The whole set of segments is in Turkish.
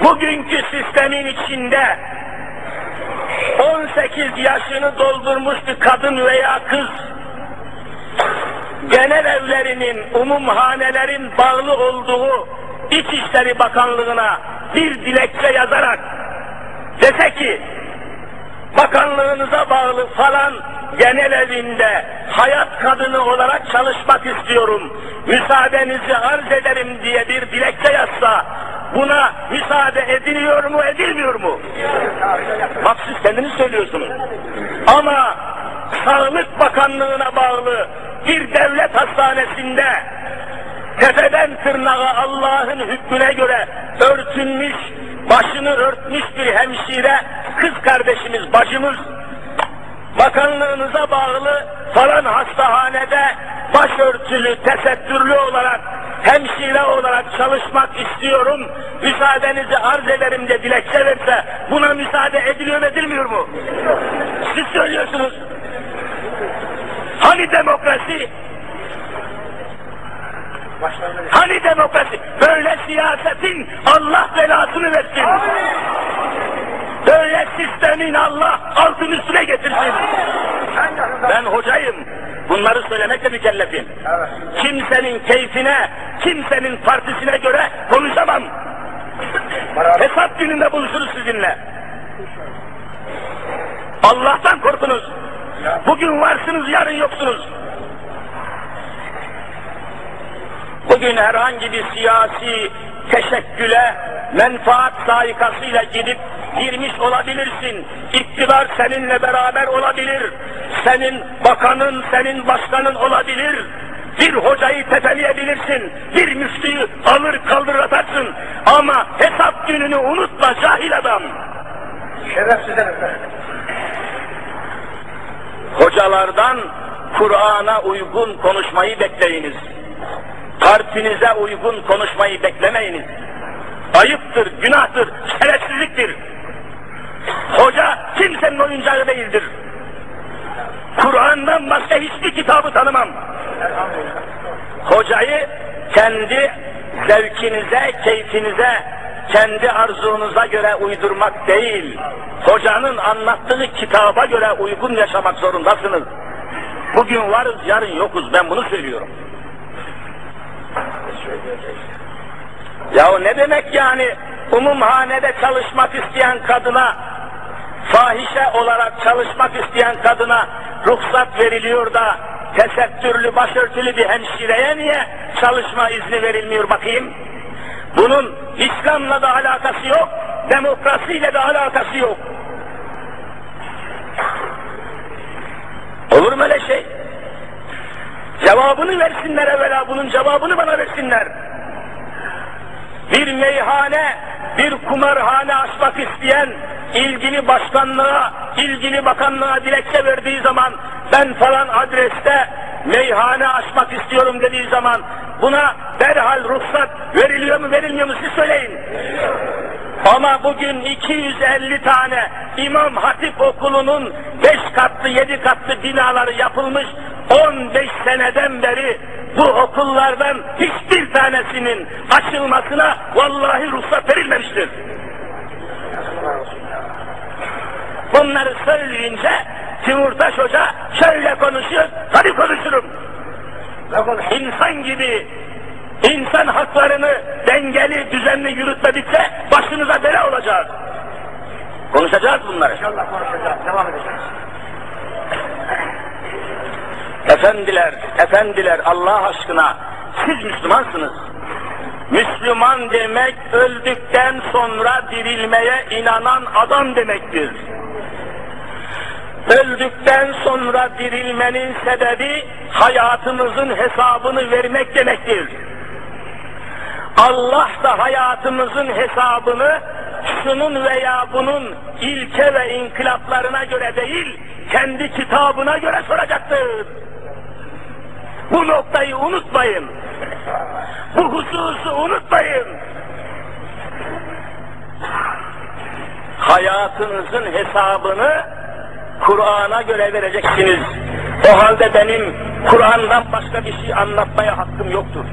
bugünkü sistemin içinde 18 yaşını doldurmuş bir kadın veya kız genel evlerinin, umumhanelerin bağlı olduğu İçişleri Bakanlığı'na bir dilekçe yazarak dese ki bakanlığınıza bağlı falan genel evinde hayat kadını olarak çalışmak istiyorum, müsaadenizi arz ederim diye bir dilekçe yazsa, buna müsaade ediliyor mu, edilmiyor mu? Bak siz kendiniz söylüyorsunuz. Ama Sağlık Bakanlığı'na bağlı bir devlet hastanesinde tepeden tırnağa Allah'ın hükmüne göre örtünmüş, başını örtmüş bir hemşire, kız kardeşimiz, bacımız, bakanlığınıza bağlı falan hastahanede başörtülü, tesettürlü olarak, hemşire olarak çalışmak istiyorum, müsaadenizi arz ederim de dilekçe verse, buna müsaade ediliyor edilmiyor mu? Siz söylüyorsunuz. Hani demokrasi? Hani demokrasi? Böyle siyasetin Allah belasını versin. Böyle sistemin Allah altın üstüne getirsin. Ben hocayım. Bunları söylemekle mükellefim. Kimsenin keyfine, kimsenin partisine göre konuşamam. Hesap gününde buluşuruz sizinle. Allah'tan korkunuz. Bugün varsınız, yarın yoksunuz. Bugün herhangi bir siyasi teşekküle, menfaat saikasıyla gidip girmiş olabilirsin. İktidar seninle beraber olabilir. Senin bakanın, senin başkanın olabilir. Bir hocayı tepeleyebilirsin, bir müftüyü alır kaldırır atarsın. Ama hesap gününü unutma cahil adam. Efendim. Hocalardan Kur'an'a uygun konuşmayı bekleyiniz. Partinize uygun konuşmayı beklemeyiniz. Ayıptır, günahtır, şerefsizliktir. Hoca kimsenin oyuncağı değildir. Kur'an'dan başka hiçbir kitabı tanımam. Hocayı kendi zevkinize, keyfinize, kendi arzunuza göre uydurmak değil, hocanın anlattığı kitaba göre uygun yaşamak zorundasınız. Bugün varız, yarın yokuz, ben bunu söylüyorum. Ya ne demek yani umumhanede çalışmak isteyen kadına, fahişe olarak çalışmak isteyen kadına ruhsat veriliyor da tesettürlü, başörtülü bir hemşireye niye çalışma izni verilmiyor bakayım? Bunun İslam'la da alakası yok, demokrasiyle de alakası yok. Olur mu öyle şey? Cevabını versinler evvela, bunun cevabını bana versinler. Bir meyhane, bir kumarhane açmak isteyen ilgili başkanlığa, ilgili bakanlığa dilekçe verdiği zaman ben falan adreste meyhane açmak istiyorum dediği zaman buna derhal ruhsat veriliyor mu verilmiyor mu siz söyleyin. Ama bugün 250 tane İmam Hatip okulunun 5 katlı 7 katlı binaları yapılmış 15 seneden beri bu okullardan hiçbir tanesinin açılmasına vallahi ruhsat verilmemiştir. Bunları söyleyince Timurtaş Hoca şöyle konuşuyor, hadi konuşurum. İnsan gibi insan haklarını dengeli, düzenli yürütmedikçe başınıza bela olacak. Konuşacağız bunları. İnşallah konuşacağız. Devam edeceğiz. Efendiler, efendiler Allah aşkına siz Müslümansınız. Müslüman demek öldükten sonra dirilmeye inanan adam demektir. Öldükten sonra dirilmenin sebebi hayatımızın hesabını vermek demektir. Allah da hayatımızın hesabını şunun veya bunun ilke ve inkılaplarına göre değil, kendi kitabına göre soracaktır. Bu noktayı unutmayın. Bu hususu unutmayın. Hayatınızın hesabını Kur'an'a göre vereceksiniz. O halde benim Kur'an'dan başka bir şey anlatmaya hakkım yoktur.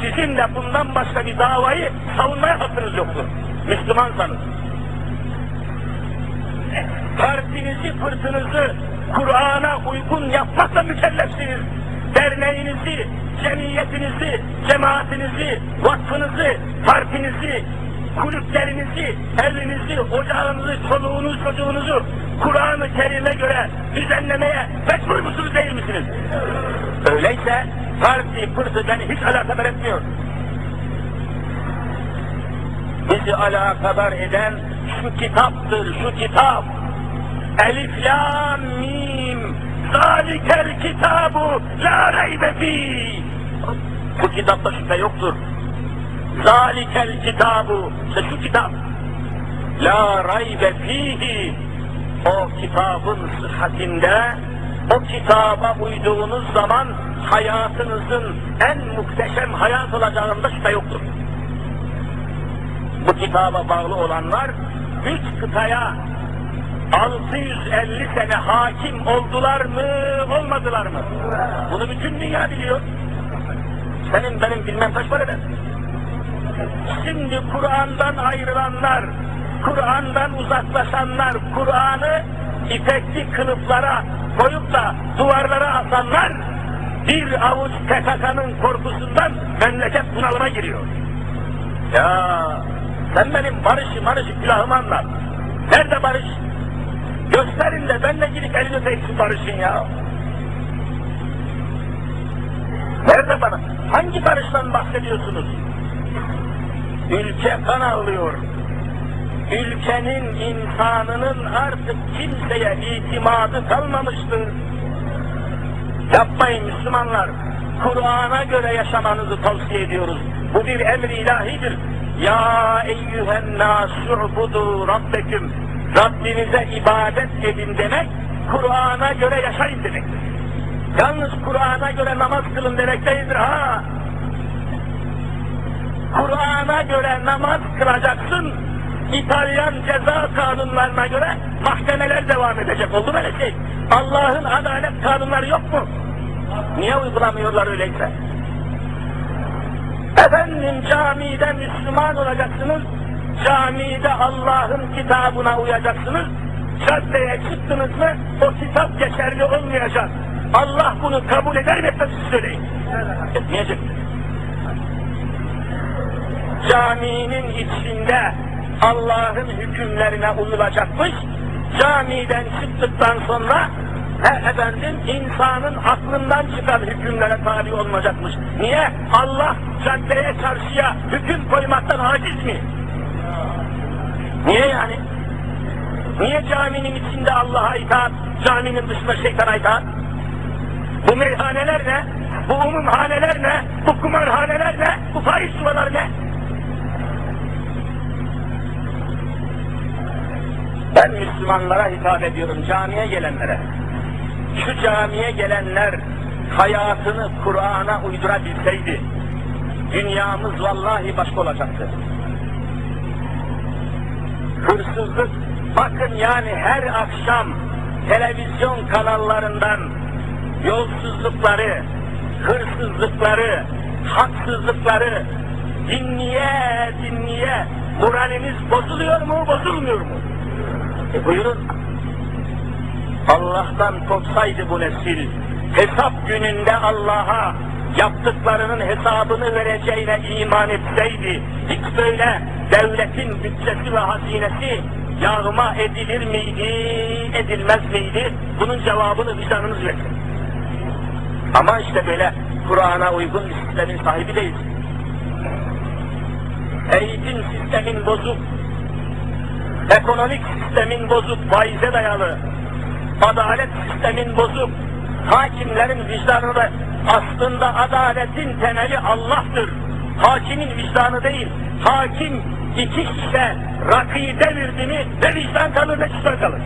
Sizin de bundan başka bir davayı savunmaya hakkınız yoktur. Müslümansanız. Partinizi, fırtınızı Kur'an'a uygun yapmakla mükellefsiniz. Derneğinizi, cemiyetinizi, cemaatinizi, vakfınızı, partinizi, kulüplerinizi, evinizi, ocağınızı, çoluğunuz, çocuğunuzu Kur'an-ı Kerim'e göre düzenlemeye mecbur musunuz değil misiniz? Öyleyse parti, pırtı beni hiç alakadar etmiyor. Bizi alakadar eden şu kitaptır, şu kitap. Elif, lam, mim, zalikel kitabu, la reybe. Bu kitapta şüphe yoktur. Zalikel kitabu, işte şu kitap. La raybe fihi. O kitabın sıhhatinde, o kitaba uyduğunuz zaman hayatınızın en muhteşem hayat olacağında şüphe yoktur. Bu kitaba bağlı olanlar üç kıtaya 650 sene hakim oldular mı, olmadılar mı? Bunu bütün dünya biliyor. Senin benim bilmem kaç para eder? Şimdi Kur'an'dan ayrılanlar, Kur'an'dan uzaklaşanlar, Kur'an'ı ipekli kılıflara koyup da duvarlara asanlar, bir avuç PKK'nın korkusundan memleket bunalıma giriyor. Ya sen benim barışı marışı külahımı anlat. Nerede barış? Gösterin de benle gidip elini şu barışın ya. Nerede bana? Hangi barıştan bahsediyorsunuz? Ülke kan ağlıyor. Ülkenin insanının artık kimseye itimadı kalmamıştır. Yapmayın Müslümanlar. Kur'an'a göre yaşamanızı tavsiye ediyoruz. Bu bir emri ilahidir. Ya eyyühen nâs'u'budu rabbeküm. Rabbinize ibadet edin demek, Kur'an'a göre yaşayın demektir. Yalnız Kur'an'a göre namaz kılın demek değildir ha. Kur'an'a göre namaz kılacaksın, İtalyan ceza kanunlarına göre mahkemeler devam edecek. Oldu böyle şey. Allah'ın adalet kanunları yok mu? Niye uygulamıyorlar öyleyse? Efendim camide Müslüman olacaksınız, camide Allah'ın kitabına uyacaksınız, caddeye çıktınız mı o kitap geçerli olmayacak. Allah bunu kabul eder mi söyleyin. Etmeyecek. Caminin içinde Allah'ın hükümlerine uyulacakmış, camiden çıktıktan sonra he efendim insanın aklından çıkan hükümlere tabi olmayacakmış. Niye? Allah caddeye çarşıya hüküm koymaktan aciz mi? Niye yani? Niye caminin içinde Allah'a itaat, caminin dışında şeytana itaat? Bu meyhaneler ne? Bu umumhaneler ne? Bu kumarhaneler ne? Bu faiz yuvaları ne? Ben Müslümanlara hitap ediyorum, camiye gelenlere. Şu camiye gelenler hayatını Kur'an'a uydurabilseydi, dünyamız vallahi başka olacaktı. Hırsızlık, bakın yani her akşam televizyon kanallarından yolsuzlukları, hırsızlıkları, haksızlıkları dinleye dinleye moraliniz bozuluyor mu, bozulmuyor mu? E buyurun. Allah'tan korksaydı bu nesil, hesap gününde Allah'a yaptıklarının hesabını vereceğine iman etseydi, hiç böyle devletin bütçesi ve hazinesi yağma edilir miydi, edilmez miydi? Bunun cevabını vicdanınız versin. Ama işte böyle Kur'an'a uygun bir sistemin sahibi değiliz. Eğitim sistemin bozuk, ekonomik sistemin bozuk, faize dayalı, adalet sistemin bozuk, hakimlerin vicdanı da aslında adaletin temeli Allah'tır. Hakimin vicdanı değil, hakim iki kişi rakıyı devirdi mi ne vicdan kalır ne vicdan kalır.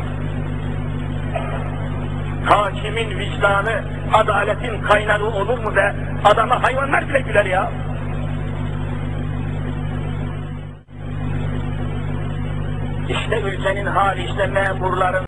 Hakimin vicdanı adaletin kaynağı olur mu de adama hayvanlar bile güler ya. İşte ülkenin hali, işte memurların